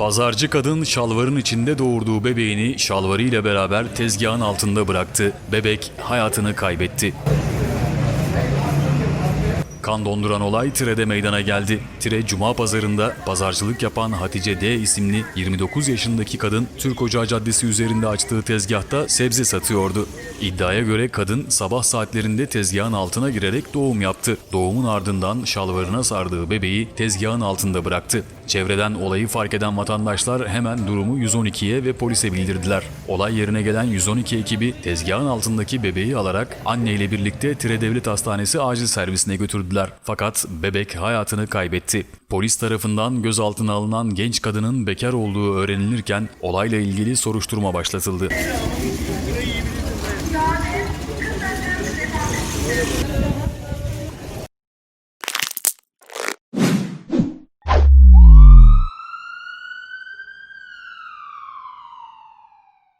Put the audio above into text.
Pazarcı kadın şalvarın içinde doğurduğu bebeğini şalvarıyla beraber tezgahın altında bıraktı. Bebek hayatını kaybetti. Kan donduran olay Tire'de meydana geldi. Tire Cuma pazarında pazarcılık yapan Hatice D isimli 29 yaşındaki kadın Türk Ocağı Caddesi üzerinde açtığı tezgahta sebze satıyordu. İddiaya göre kadın sabah saatlerinde tezgahın altına girerek doğum yaptı. Doğumun ardından şalvarına sardığı bebeği tezgahın altında bıraktı. Çevreden olayı fark eden vatandaşlar hemen durumu 112'ye ve polise bildirdiler. Olay yerine gelen 112 ekibi tezgahın altındaki bebeği alarak anneyle birlikte Tire Devlet Hastanesi acil servisine götürdüler. Fakat bebek hayatını kaybetti. Polis tarafından gözaltına alınan genç kadının bekar olduğu öğrenilirken olayla ilgili soruşturma başlatıldı.